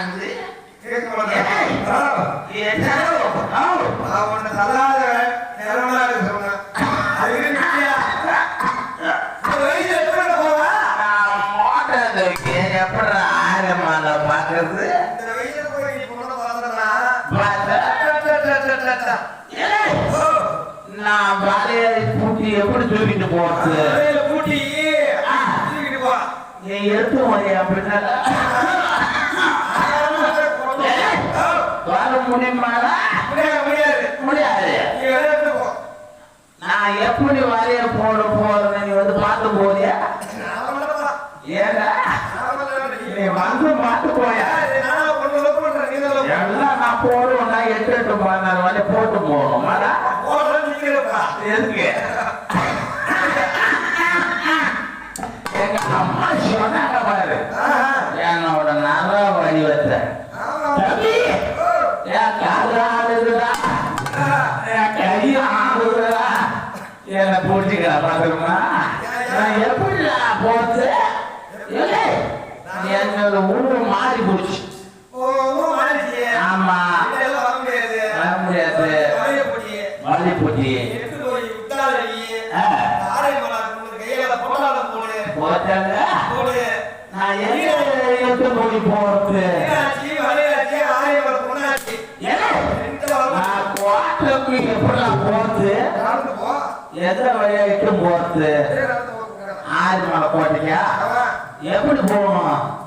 ఉంది పదకొండు తలాలు నెలవారు ఎప్పుడు ఆరమాలో పాత్రది నా భార్య పూటి ఎప్పుడు చూపించి పోవచ్చు పూటి చూపించి పో నేను ఎత్తు మరి అప్పుడు நீ வெளியே எடுத்து போ நான் எப்படி வரைய போட போறேன்னு நீ வந்து பார்த்து போறியா? நான் நீ வந்து பார்த்து போயா யாரு? நான் எல்லாம் நான் எட்டு எட்டு பதினாறு வரை போட்டு போகணும் எதுக்கு? எங்க அம்மா சொன்னாங்க பாரு. என்னை நான் எப்படிடா போச்சு இல்லை என்னோட உருவம் மாறி போச்சு. ஆமா. வர முடியாது. மாறி போச்சு. நான் எங்க எடுத்து போய் போறது. நான் போறது? எந்த வழியாயிட்டு போறது. ஆறு மலை ஆமா. எப்படி போகணும்?